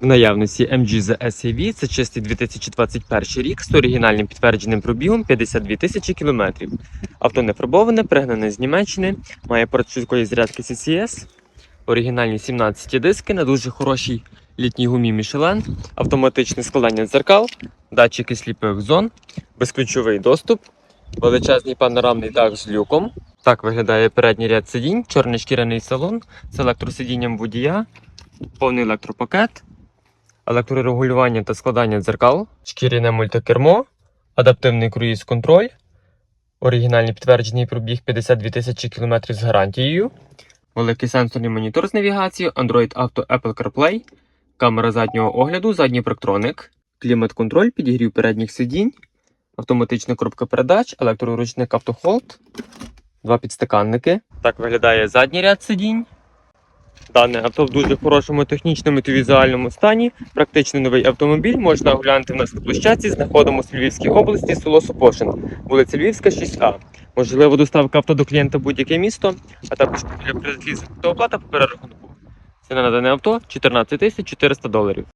В наявності MG The SAV це чистий 2021 рік з оригінальним підтвердженим пробігом 52 тисячі кілометрів. Авто не фарбоване, пригнане з Німеччини, має швидкої зарядки CCS, оригінальні 17 диски на дуже хорошій літній гумі Michelin, автоматичне складання дзеркал, датчики сліпих зон, безключовий доступ, величезний панорамний дах з люком. Так виглядає передній ряд сидінь, чорний шкіряний салон з електросидінням водія, повний електропакет, електрорегулювання та складання дзеркал, шкіряне мультикермо, адаптивний круїз-контроль, оригінальний підтверджений пробіг 52 тисячі кілометрів з гарантією, великий сенсорний монітор з навігацією, Android Auto Apple CarPlay, камера заднього огляду, задній проктроник, клімат-контроль, підігрів передніх сидінь, автоматична коробка передач, електроручник автохолд, два підстаканники. Так виглядає задній ряд сидінь. Дане авто в дуже хорошому технічному та візуальному стані. Практично новий автомобіль можна оглянути в нас на площадці. Знаходимося в Львівській області, село Сопошин, вулиця Львівська, 6А. Можливо, доставка авто до клієнта будь-яке місто, а також для оплата по перерахунку. Ціна на дане авто 14 тисяч 400 доларів.